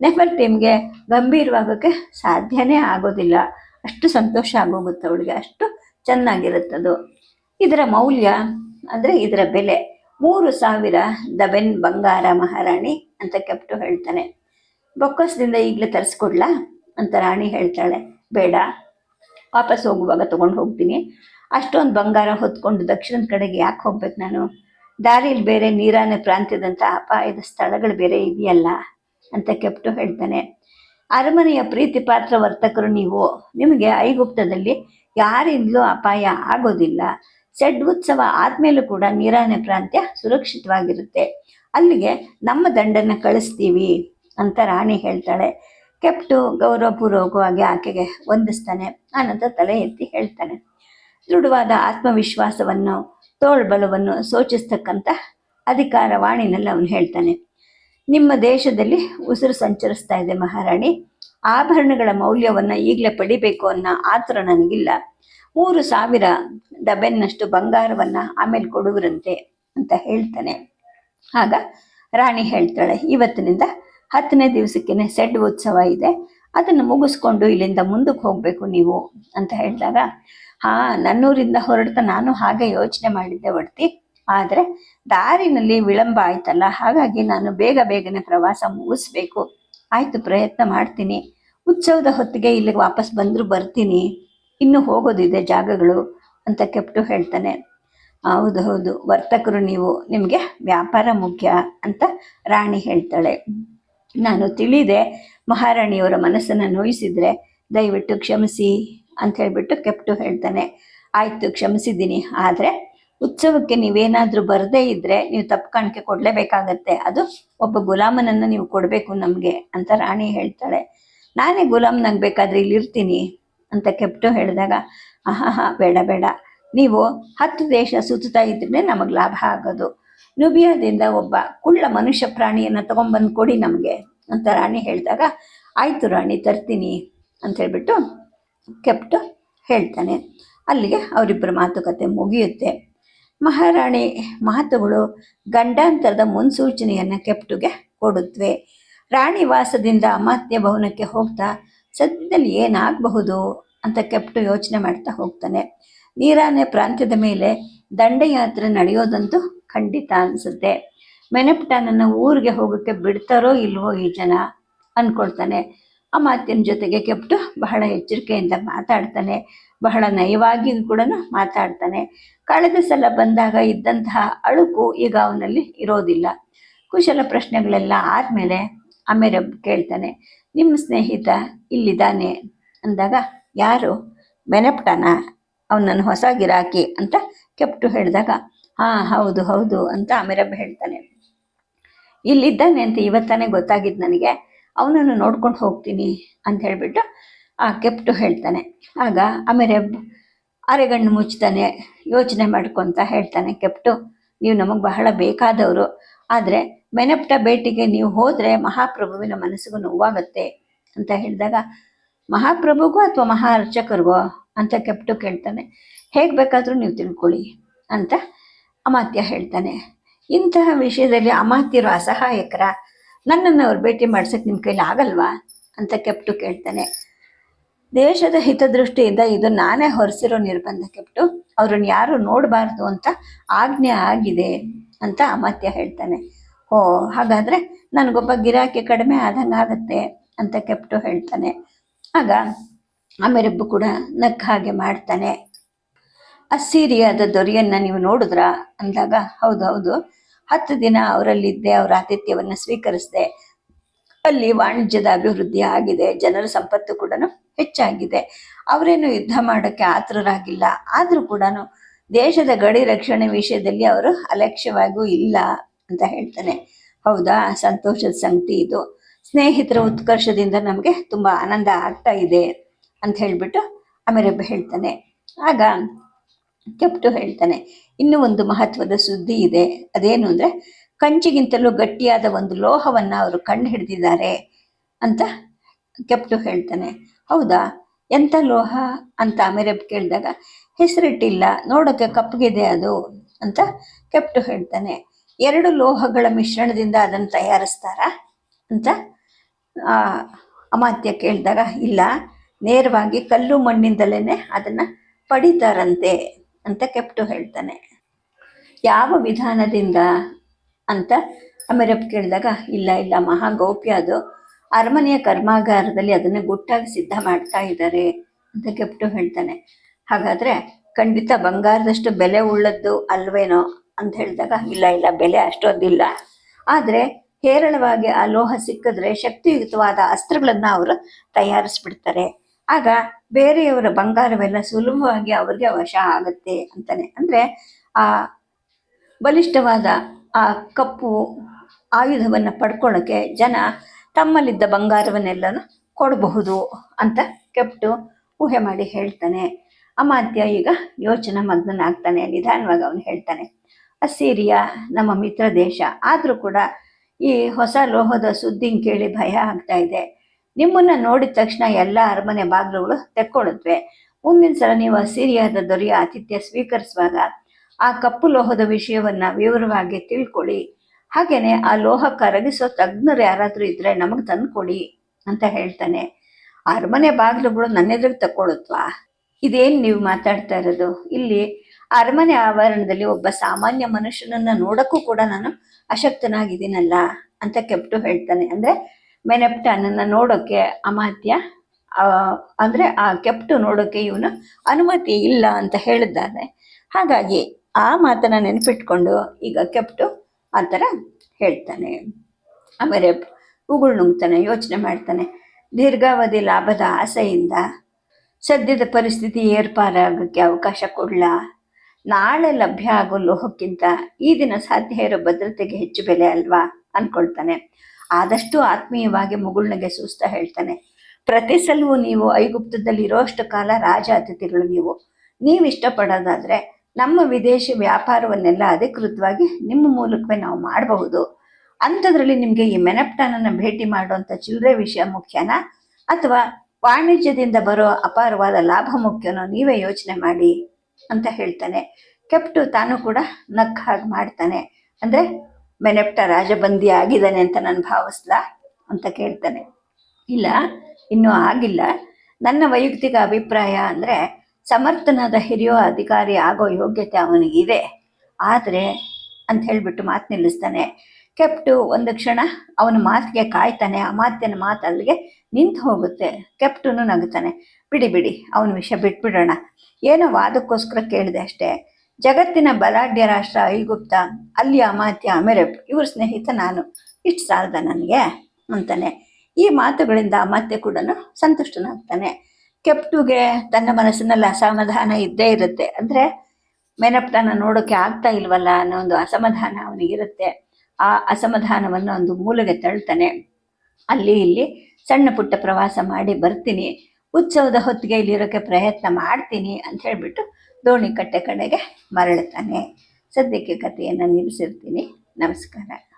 A: ನೆಫರ್ ಟೀಮ್ಗೆ ಗಂಭೀರವಾಗೋಕ್ಕೆ ಸಾಧ್ಯನೇ ಆಗೋದಿಲ್ಲ. ಅಷ್ಟು ಸಂತೋಷ ಆಗೋಗುತ್ತೆ ಅವಳಿಗೆ. ಅಷ್ಟು ಚೆನ್ನಾಗಿರುತ್ತದು ಇದರ ಮೌಲ್ಯ ಅಂದರೆ ಇದರ ಬೆಲೆ. ಮೂರು ಸಾವಿರ ದಬೆನ್ ಬಂಗಾರ ಮಹಾರಾಣಿ ಅಂತ ಕೆಪ್ಟು ಹೇಳ್ತಾನೆ. ಬೊಕ್ಕಸದಿಂದ ಈಗಲೇ ತರಿಸ್ಕೊಡ್ಲಾ? ಅಂತ ರಾಣಿ ಹೇಳ್ತಾಳೆ, ಬೇಡ, ವಾಪಸ್ ಹೋಗುವಾಗ ತೊಗೊಂಡು ಹೋಗ್ತೀನಿ. ಅಷ್ಟೊಂದು ಬಂಗಾರ ಹೊತ್ಕೊಂಡು ದಕ್ಷಿಣದ ಕಡೆಗೆ ಯಾಕೆ ಹೋಗ್ಬೇಕು ನಾನು? ದಾರಿಲಿ ಬೇರೆ ನೀರಾನೆ ಪ್ರಾಂತ್ಯದಂಥ ಅಪಾಯದ ಸ್ಥಳಗಳು ಬೇರೆ ಇದೆಯಲ್ಲ? ಅಂತ ಕೆಪ್ಟು ಹೇಳ್ತಾನೆ. ಅರಮನೆಯ ಪ್ರೀತಿ ಪಾತ್ರ ವರ್ತಕರು ನೀವು. ನಿಮಗೆ ಐಗುಪ್ತದಲ್ಲಿ ಯಾರಿಂದಲೂ ಅಪಾಯ ಆಗೋದಿಲ್ಲ. ಸೆಡ್ ಉತ್ಸವ ಆದ್ಮೇಲೂ ಕೂಡ ನೀರಾನೆ ಪ್ರಾಂತ್ಯ ಸುರಕ್ಷಿತವಾಗಿರುತ್ತೆ. ಅಲ್ಲಿಗೆ ನಮ್ಮ ದಂಡನ್ನು ಕಳಿಸ್ತೀವಿ, ಅಂತ ರಾಣಿ ಹೇಳ್ತಾಳೆ. ಕೆಪ್ಟು ಗೌರವಪೂರ್ವಕವಾಗಿ ಆಕೆಗೆ ವಂದಿಸ್ತಾನೆ. ಆನಂತರ ತಲೆ ಎತ್ತಿ ಹೇಳ್ತಾನೆ, ದೃಢವಾದ ಆತ್ಮವಿಶ್ವಾಸವನ್ನು, ತೋಳ್ಬಲವನ್ನು ಸೂಚಿಸ್ತಕ್ಕಂಥ ಅಧಿಕಾರವಾಣಿನಲ್ಲಿ ಅವನು ಹೇಳ್ತಾನೆ, ನಿಮ್ಮ ದೇಶದಲ್ಲಿ ಉಸಿರು ಸಂಚರಿಸ್ತಾ ಇದೆ ಮಹಾರಾಣಿ. ಆಭರಣಗಳ ಮೌಲ್ಯವನ್ನು ಈಗಲೇ ಪಡಿಬೇಕು ಅನ್ನೋ ಆತುರ ನನಗಿಲ್ಲ. ಮೂರು ಸಾವಿರ ಡಬೆನ್ನಷ್ಟು ಬಂಗಾರವನ್ನು ಆಮೇಲೆ ಕೊಡುವರಂತೆ ಅಂತ ಹೇಳ್ತಾನೆ. ಆಗ ರಾಣಿ ಹೇಳ್ತಾಳೆ, ಇವತ್ತಿನಿಂದ ಹತ್ತನೇ ದಿವಸಕ್ಕೇನೆ ಸೆಡ್ ಉತ್ಸವ ಇದೆ. ಅದನ್ನು ಮುಗಿಸ್ಕೊಂಡು ಇಲ್ಲಿಂದ ಮುಂದಕ್ಕೆ ಹೋಗಬೇಕು ನೀವು ಅಂತ ಹೇಳಿದಾಗ, ಹಾ, ನನ್ನೂರಿಂದ ಹೊರಡ್ತಾ ನಾನು ಹಾಗೆ ಯೋಚನೆ ಮಾಡಿದ್ದೆ ಒಡ್ತಿ ಆದರೆ ದಾರಿನಲ್ಲಿ ವಿಳಂಬ ಆಯ್ತಲ್ಲ, ಹಾಗಾಗಿ ನಾನು ಬೇಗ ಬೇಗನೆ ಪ್ರವಾಸ ಮುಗಿಸ್ಬೇಕು. ಆಯಿತು, ಪ್ರಯತ್ನ ಮಾಡ್ತೀನಿ. ಉತ್ಸವದ ಹೊತ್ತಿಗೆ ಇಲ್ಲಿಗೆ ವಾಪಸ್ ಬಂದರೂ ಬರ್ತೀನಿ. ಇನ್ನು ಹೋಗೋದಿದೆ ಜಾಗಗಳು, ಅಂತ ಕೆಪ್ಟು ಹೇಳ್ತಾನೆ. ಹೌದು ಹೌದು. ವರ್ತಕರು ನೀವು. ನಿಮಗೆ ವ್ಯಾಪಾರ ಮುಖ್ಯ, ಅಂತ ರಾಣಿ ಹೇಳ್ತಾಳೆ. ನಾನು ತಿಳಿದೆ ಮಹಾರಾಣಿಯವರ ಮನಸ್ಸನ್ನು ನೋಯಿಸಿದ್ರೆ ದಯವಿಟ್ಟು ಕ್ಷಮಿಸಿ ಅಂತ ಹೇಳಿಬಿಟ್ಟು ಕೆಪ್ಟು ಹೇಳ್ತಾನೆ. ಆಯಿತು, ಕ್ಷಮಿಸಿದ್ದೀನಿ. ಆದರೆ ಉತ್ಸವಕ್ಕೆ ನೀವೇನಾದರೂ ಬರದೇ ಇದ್ದರೆ ನೀವು ತಪ್ಪು ಕಾಣಿಕೆ ಕೊಡಲೇಬೇಕಾಗತ್ತೆ. ಅದು ಒಬ್ಬ ಗುಲಾಮನನ್ನು ನೀವು ಕೊಡಬೇಕು ನಮಗೆ ಅಂತ ರಾಣಿ ಹೇಳ್ತಾಳೆ. ನಾನೇ ಗುಲಾಮ್ನಾಗ ಬೇಕಾದ್ರೆ ಇಲ್ಲಿ ಇರ್ತೀನಿ ಅಂತ ಕೆಪ್ಟು ಹೇಳಿದಾಗ, ಆಹಾ, ಬೇಡ ಬೇಡ. ನೀವು ಹತ್ತು ದೇಶ ಸುತ್ತಾ ಇದ್ರೆ ನಮಗೆ ಲಾಭ ಆಗೋದು. ನುಬಿಯಾದಿಂದ ಒಬ್ಬ ಕುಳ್ಳ ಮನುಷ್ಯ ಪ್ರಾಣಿಯನ್ನು ತಗೊಂಬಂದು ಕೊಡಿ ನಮಗೆ ಅಂತ ರಾಣಿ ಹೇಳಿದಾಗ, ಆಯಿತು ರಾಣಿ, ತರ್ತೀನಿ ಅಂತ ಹೇಳ್ಬಿಟ್ಟು ಕೆಪ್ಟು ಹೇಳ್ತಾನೆ. ಅಲ್ಲಿಗೆ ಅವರಿಬ್ಬರ ಮಾತುಕತೆ ಮುಗಿಯುತ್ತೆ. ಮಹಾರಾಣಿ, ಮಾತುಗಳು ಗಂಡಾಂತರದ ಮುನ್ಸೂಚನೆಯನ್ನು ಕೆಪ್ಟುಗೆ ಕೊಡುತ್ತವೆ ರಾಣಿ ವಾಸದಿಂದ ಅಮಾತ್ಯ ಭವನಕ್ಕೆ ಹೋಗ್ತಾ, ಸದ್ಯದಲ್ಲಿ ಏನಾಗಬಹುದು? ಅಂತ ಕೆಪ್ಟು ಯೋಚನೆ ಮಾಡ್ತಾ ಹೋಗ್ತಾನೆ. ನೀರಾನೆ ಪ್ರಾಂತ್ಯದ ಮೇಲೆ ದಂಡಯಾತ್ರೆ ನಡೆಯೋದಂತೂ ಖಂಡಿತ ಅನಿಸುತ್ತೆ. ಮೆನಪ್ಟಾನನ್ನು ಊರಿಗೆ ಹೋಗೋಕ್ಕೆ ಬಿಡ್ತಾರೋ ಇಲ್ವೋ ಈ ಜನ ಅಂದ್ಕೊಳ್ತಾನೆ ಅಮಾತ್ಯನ ಜೊತೆಗೆ ಕೆಪ್ಟು ಬಹಳ ಎಚ್ಚರಿಕೆಯಿಂದ ಮಾತಾಡ್ತಾನೆ. ಬಹಳ ನಯವಾಗಿ ಕೂಡ ಮಾತಾಡ್ತಾನೆ. ಕಳೆದ ಸಲ ಬಂದಾಗ ಇದ್ದಂತಹ ಅಳುಕು ಈಗ ಅವನಲ್ಲಿ ಇರೋದಿಲ್ಲ. ಕುಶಲ ಪ್ರಶ್ನೆಗಳೆಲ್ಲ ಆದಮೇಲೆ ಆಮೇಲೆ ಕೇಳ್ತಾನೆ, ನಿಮ್ಮ ಸ್ನೇಹಿತ ಇಲ್ಲಿದ್ದಾನೆ? ಅಂದಾಗ, ಯಾರು? ಮೆನಪ್ಟನ? ಅವನನ್ನು ಹೊಸ ಗಿರಾಕಿ ಅಂತ ಕೆಪ್ಟು ಹೇಳಿದಾಗ ಹಾಂ, ಹೌದು ಹೌದು ಅಂತ ಅಮಿರಬ್ ಹೇಳ್ತಾನೆ. ಇಲ್ಲಿದ್ದಾನೆ ಅಂತ ಇವತ್ತಾನೆ ಗೊತ್ತಾಗಿದ್ದು ನನಗೆ. ಅವನನ್ನು ನೋಡ್ಕೊಂಡು ಹೋಗ್ತೀನಿ ಅಂತ ಹೇಳಿಬಿಟ್ಟು ಆ ಕೆಪ್ಟು ಹೇಳ್ತಾನೆ. ಆಗ ಅಮಿರಬ್ ಅರೆಗಣ್ಣು ಮುಚ್ತಾನೆ, ಯೋಚನೆ ಮಾಡ್ಕೊತ ಹೇಳ್ತಾನೆ, ಕೆಪ್ಟು, ನೀವು ನಮಗೆ ಬಹಳ ಬೇಕಾದವರು. ಆದರೆ ಮೆನಪ್ಟ ಭೇಟಿಗೆ ನೀವು ಹೋದರೆ ಮಹಾಪ್ರಭುವಿನ ಮನಸ್ಸಿಗೂ ನೋವಾಗತ್ತೆ ಅಂತ ಹೇಳಿದಾಗ, ಮಹಾಪ್ರಭುಗೋ ಅಥವಾ ಮಹಾ ಅರ್ಚಕರಿಗೋ ಅಂತ ಕೆಪ್ಟು ಕೇಳ್ತಾನೆ. ಹೇಗೆ ಬೇಕಾದರೂ ನೀವು ತಿಳ್ಕೊಳ್ಳಿ ಅಂತ ಅಮಾತ್ಯ ಹೇಳ್ತಾನೆ. ಇಂತಹ ವಿಷಯದಲ್ಲಿ ಅಮಾತ್ಯರು ಅಸಹಾಯಕರ? ನನ್ನನ್ನು ಅವ್ರು ಭೇಟಿ ಮಾಡ್ಸಕ್ಕೆ ನಿಮ್ಮ ಕೈಲಿ ಆಗಲ್ವಾ? ಅಂತ ಕೆಪ್ಟು ಕೇಳ್ತಾನೆ. ದೇಶದ ಹಿತದೃಷ್ಟಿಯಿಂದ ಇದು ನಾನೇ ಹೊರಿಸಿರೋ ನಿರ್ಬಂಧ ಕೆಪ್ಟು. ಅವ್ರನ್ನ ಯಾರು ನೋಡಬಾರ್ದು ಅಂತ ಆಜ್ಞೆ ಆಗಿದೆ ಅಂತ ಅಮಾತ್ಯ ಹೇಳ್ತಾನೆ. ಓ, ಹಾಗಾದರೆ ನನಗೊಬ್ಬ ಗಿರಾಕಿ ಕಡಿಮೆ ಆದಂಗೆ ಆಗತ್ತೆ ಅಂತ ಕೆಪ್ಟು ಹೇಳ್ತಾನೆ. ಆಗ ಅಮೆರಬ್ಬು ಕೂಡ ನಕ್ಕ ಹಾಗೆ ಮಾಡ್ತಾನೆ. ಅಸ್ಸೀರಿಯಾದ ದೊರೆಯನ್ನ ನೀವು ನೋಡಿದ್ರಾ? ಅಂದಾಗ, ಹೌದು ಹೌದು. ಹತ್ತು ದಿನ ಅವರಲ್ಲಿದ್ದೆ, ಅವರ ಆತಿಥ್ಯವನ್ನು ಸ್ವೀಕರಿಸಿದೆ. ಅಲ್ಲಿ ವಾಣಿಜ್ಯದ ಅಭಿವೃದ್ಧಿ ಆಗಿದೆ, ಜನರ ಸಂಪತ್ತು ಕೂಡ ಹೆಚ್ಚಾಗಿದೆ. ಅವರೇನು ಯುದ್ಧ ಮಾಡೋಕ್ಕೆ ಆತುರರಾಗಿಲ್ಲ. ಆದರೂ ಕೂಡ ದೇಶದ ಗಡಿ ರಕ್ಷಣೆ ವಿಷಯದಲ್ಲಿ ಅವರು ಅಲಕ್ಷ್ಯವಾಗೂ ಇಲ್ಲ ಅಂತ ಹೇಳ್ತಾನೆ. ಹೌದಾ? ಸಂತೋಷದ ಸಂಗತಿ ಇದು. ಸ್ನೇಹಿತರ ಉತ್ಕರ್ಷದಿಂದ ನಮಗೆ ತುಂಬ ಆನಂದ ಆಗ್ತಾ ಇದೆ ಅಂತ ಹೇಳಿಬಿಟ್ಟು ಅಮೆರಬ್ಬ ಹೇಳ್ತಾನೆ. ಆಗ ಕೆಪ್ಟು ಹೇಳ್ತಾನೆ, ಇನ್ನೂ ಒಂದು ಮಹತ್ವದ ಸುದ್ದಿ ಇದೆ. ಅದೇನು ಅಂದರೆ, ಕಂಚಿಗಿಂತಲೂ ಗಟ್ಟಿಯಾದ ಒಂದು ಲೋಹವನ್ನು ಅವರು ಕಂಡು ಹಿಡಿದಿದ್ದಾರೆ ಅಂತ ಕೆಪ್ಟು ಹೇಳ್ತಾನೆ. ಹೌದಾ? ಎಂಥ ಲೋಹ? ಅಂತ ಅಮಿರಬ್ ಕೇಳಿದಾಗ, ಹೆಸರಿಟ್ಟಿಲ್ಲ ನೋಡೋಕ್ಕೆ ಕಪ್ಪಗಿದೆ ಅದು ಅಂತ ಕೆಪ್ಟು ಹೇಳ್ತಾನೆ. ಎರಡು ಲೋಹಗಳ ಮಿಶ್ರಣದಿಂದ ಅದನ್ನು ತಯಾರಿಸ್ತಾರಾ? ಅಂತ ಅಮಾತ್ಯ ಕೇಳಿದಾಗ, ಇಲ್ಲ, ನೇರವಾಗಿ ಕಲ್ಲು ಮಣ್ಣಿಂದಲೇ ಅದನ್ನು ಪಡಿತಾರಂತೆ. ಅಂತ ಕೆಪ್ಟು ಹೇಳ್ತಾನೆ. ಯಾವ ವಿಧಾನದಿಂದ ಅಂತ ಅಮೆರಪ್ ಕೇಳಿದಾಗ, ಇಲ್ಲ ಇಲ್ಲ ಮಹಾ ಗೌಪ್ಯ ಅದು ಅರಮನೆಯ ಕರ್ಮಾಗಾರದಲ್ಲಿ ಅದನ್ನು ಗುಟ್ಟಾಗಿ ಸಿದ್ಧ ಮಾಡ್ತಾ ಇದ್ದಾರೆ ಅಂತ ಕೆಪ್ಟು ಹೇಳ್ತಾನೆ. ಹಾಗಾದರೆ ಖಂಡಿತ ಬಂಗಾರದಷ್ಟು ಬೆಲೆ ಉಳ್ಳದ್ದು ಅಲ್ವೇನೋ ಅಂತ ಹೇಳಿದಾಗ, ಇಲ್ಲ ಇಲ್ಲ, ಬೆಲೆ ಅಷ್ಟೊಂದಿಲ್ಲ. ಆದರೆ ಹೇರಳವಾಗಿ ಆ ಲೋಹ ಸಿಕ್ಕಿದ್ರೆ ಶಕ್ತಿಯುತವಾದ ಅಸ್ತ್ರಗಳನ್ನು ಅವರು ತಯಾರಿಸ್ಬಿಡ್ತಾರೆ. ಆಗ ಬೇರೆಯವರ ಬಂಗಾರವೆಲ್ಲ ಸುಲಭವಾಗಿ ಅವ್ರಿಗೆ ವಶ ಆಗುತ್ತೆ ಅಂತಾನೆ. ಅಂದರೆ ಆ ಬಲಿಷ್ಠವಾದ ಆ ಕಪ್ಪು ಆಯುಧವನ್ನು ಪಡ್ಕೊಳ್ಳೋಕ್ಕೆ ಜನ ತಮ್ಮಲ್ಲಿದ್ದ ಬಂಗಾರವನ್ನೆಲ್ಲನೂ ಕೊಡಬಹುದು ಅಂತ ಕೆಪ್ಟು ಊಹೆ ಮಾಡಿ ಹೇಳ್ತಾನೆ. ಅಮಾತ್ಯ ಈಗ ಯೋಚನಾ ಮಗ್ನಾಗ್ತಾನೆ ನಿಧಾನವಾಗಿ ಅವನು ಹೇಳ್ತಾನೆ. ಅಸ್ಸೀರಿಯಾ, ನಮ್ಮ ಮಿತ್ರ ದೇಶ ಆದರೂ ಕೂಡ ಈ ಹೊಸ ಲೋಹದ ಸುದ್ದಿನ ಕೇಳಿ ಭಯ ಆಗ್ತಾ ಇದೆ. ನಿಮ್ಮನ್ನು ನೋಡಿದ ತಕ್ಷಣ ಎಲ್ಲ ಅರಮನೆ ಬಾಗಿಲುಗಳು ತೆಕ್ಕೊಳ್ಳುತ್ತವೆ. ಮುಂದಿನ ಸಲ ನೀವು ಸಿರಿಯಾದ ದೊರೆಯ ಆತಿಥ್ಯ ಸ್ವೀಕರಿಸುವಾಗ ಆ ಕಪ್ಪು ಲೋಹದ ವಿಷಯವನ್ನ ವಿವರವಾಗಿ ತಿಳ್ಕೊಳ್ಳಿ. ಹಾಗೇನೆ ಆ ಲೋಹ ಕರಗಿಸೋ ತಜ್ಞರು ಯಾರಾದರೂ ಇದ್ದರೆ ನಮಗೆ ತಂದುಕೊಡಿ ಅಂತ ಹೇಳ್ತಾನೆ. ಅರಮನೆ ಬಾಗಿಲುಗಳು ನನ್ನೆದುರಿಗೆ ತಕ್ಕೊಳ್ಳುತ್ವಾ? ಇದೇನು ನೀವು ಮಾತಾಡ್ತಾ ಇರೋದು? ಇಲ್ಲಿ ಅರಮನೆ ಆವರಣದಲ್ಲಿ ಒಬ್ಬ ಸಾಮಾನ್ಯ ಮನುಷ್ಯನನ್ನ ನೋಡಕ್ಕೂ ಕೂಡ ನಾನು ಅಶಕ್ತನಾಗಿದ್ದೀನಲ್ಲ ಅಂತ ಕೆಪ್ಟು ಹೇಳ್ತಾನೆ. ಅಂದರೆ ಮೆನೆಪ್ಟನನ್ನು ನೋಡೋಕ್ಕೆ ಅಮಾತ್ಯ. ಅಂದರೆ ಆ ಕೆಪ್ಟು ನೋಡೋಕ್ಕೆ ಇವನು ಅನುಮತಿ ಇಲ್ಲ ಅಂತ ಹೇಳಿದ್ದಾನೆ. ಹಾಗಾಗಿ ಆ ಮಾತನ್ನು ನೆನಪಿಟ್ಕೊಂಡು ಈಗ ಕೆಪ್ಟು ಆ ಥರ ಹೇಳ್ತಾನೆ. ಆಮೇಲೆ ಉಗುಳು ನುಂಗ್ತಾನೆ, ಯೋಚನೆ ಮಾಡ್ತಾನೆ. ದೀರ್ಘಾವಧಿ ಲಾಭದ ಆಸೆಯಿಂದ ಸದ್ಯದ ಪರಿಸ್ಥಿತಿ ಏರ್ಪಾರಾಗೋಕ್ಕೆ ಅವಕಾಶ ಕೊಡಲ? ನಾಳೆ ಲಭ್ಯ ಆಗೋ ಲೋಹಕ್ಕಿಂತ ಈ ದಿನ ಸಾಧ್ಯ ಇರೋ ಭದ್ರತೆಗೆ ಹೆಚ್ಚು ಬೆಲೆ ಅಲ್ವಾ? ಅನ್ಕೊಳ್ತಾನೆ. ಆದಷ್ಟು ಆತ್ಮೀಯವಾಗಿ ಮುಗುಳ್ನಗೆ ಸೂಸ್ತಾ ಹೇಳ್ತಾನೆ, ಪ್ರತಿ ಸಲವೂ ನೀವು ಐಗುಪ್ತದಲ್ಲಿ ಇರೋಷ್ಟು ಕಾಲ ರಾಜ ಅತಿಥಿಗಳು ನೀವು. ನೀವು ಇಷ್ಟಪಡೋದಾದ್ರೆ ನಮ್ಮ ವಿದೇಶಿ ವ್ಯಾಪಾರವನ್ನೆಲ್ಲ ಅಧಿಕೃತವಾಗಿ ನಿಮ್ಮ ಮೂಲಕವೇ ನಾವು ಮಾಡಬಹುದು. ಅಂಥದ್ರಲ್ಲಿ ನಿಮಗೆ ಈ ಮೆನಪ್ಟಾನನ್ನ ಭೇಟಿ ಮಾಡುವಂಥ ಚಿಲ್ಲರೆ ವಿಷಯ ಮುಖ್ಯನಾ? ಅಥವಾ ವಾಣಿಜ್ಯದಿಂದ ಬರೋ ಅಪಾರವಾದ ಲಾಭ ಮುಖ್ಯನೋ ನೀವೇ ಯೋಚನೆ ಮಾಡಿ, ಅಂತ ಹೇಳ್ತಾನೆ. ಕೆಪ್ಟು ತಾನು ಕೂಡ ನಕ್ಕ ಹಾಗೆ ಮಾಡ್ತಾನೆ. ಅಂದರೆ ಮೆನೆಪ್ಟ ರಾಜಬಂದಿ ಆಗಿದ್ದಾನೆ ಅಂತ ನಾನು ಭಾವಿಸ್ಲಾ ಅಂತ ಕೇಳ್ತಾನೆ. ಇಲ್ಲ, ಇನ್ನೂ ಆಗಿಲ್ಲ. ನನ್ನ ವೈಯಕ್ತಿಕ ಅಭಿಪ್ರಾಯ ಅಂದರೆ, ಸಮರ್ಥನಾದ ಹಿರಿಯ ಅಧಿಕಾರಿ ಆಗೋ ಯೋಗ್ಯತೆ ಅವನಿಗಿದೆ. ಆದರೆ, ಅಂತ ಹೇಳಿಬಿಟ್ಟು ಮಾತು ನಿಲ್ಲಿಸ್ತಾನೆ. ಕೆಪ್ಟು, ಒಂದು ಕ್ಷಣ ಅವನ ಮಾತಿಗೆ ಕಾಯ್ತಾನೆ, ಆ ಮಾತಿನ ಮಾತು ಅಲ್ಲಿಗೆ ನಿಂತು ಹೋಗುತ್ತೆ. ಕೆಪ್ಟುನು ನಗುತ್ತಾನೆ ಬಿಡಿ ಬಿಡಿ, ಅವನ ವಿಷಯ ಬಿಟ್ಬಿಡೋಣ. ಏನೋ ವಾದಕ್ಕೋಸ್ಕರ ಕೇಳಿದೆ ಅಷ್ಟೇ. ಜಗತ್ತಿನ ಬಲಾಢ್ಯ ರಾಷ್ಟ್ರ ಐಗುಪ್ತ. ಅಲ್ಲಿ ಅಮಾತ್ಯ, ಅಮೆರಪ್, ಇವ್ರ ಸ್ನೇಹಿತ ನಾನು. ಇಷ್ಟು ಸಾಲದ ನನಗೆ? ಅಂತಾನೆ. ಈ ಮಾತುಗಳಿಂದ ಅಮಾತ್ಯ ಕೂಡ ಸಂತುಷ್ಟನಾಗ್ತಾನೆ. ಕೆಪ್ಟುಗೆ ತನ್ನ ಮನಸ್ಸಿನಲ್ಲಿ ಅಸಮಾಧಾನ ಇದ್ದೇ ಇರುತ್ತೆ. ಅಂದರೆ ಮೆನಪ್ಟನ ನೋಡೋಕೆ ಆಗ್ತಾ ಇಲ್ವಲ್ಲ ಅನ್ನೋ ಒಂದು ಅಸಮಾಧಾನ ಅವನಿಗಿರುತ್ತೆ ಆ ಅಸಮಾಧಾನವನ್ನು ಒಂದು ಮೂಲೆಗೆ ತಳ್ತಾನೆ. ಅಲ್ಲಿ ಇಲ್ಲಿ ಸಣ್ಣ ಪುಟ್ಟ ಪ್ರವಾಸ ಮಾಡಿ ಬರ್ತೀನಿ. ಉತ್ಸವದ ಹೊತ್ತಿಗೆ ಇಲ್ಲಿರೋಕ್ಕೆ ಪ್ರಯತ್ನ ಮಾಡ್ತೀನಿ ಅಂತ ಹೇಳಿಬಿಟ್ಟು ದೋಣಿ ಕಟ್ಟೆ ಕಡೆಗೆ ಮರಳುತ್ತಾನೆ. ಸದ್ಯಕ್ಕೆ ಕಥೆಯನ್ನು ನಿಲ್ಲಿಸಿರ್ತೀನಿ. ನಮಸ್ಕಾರ.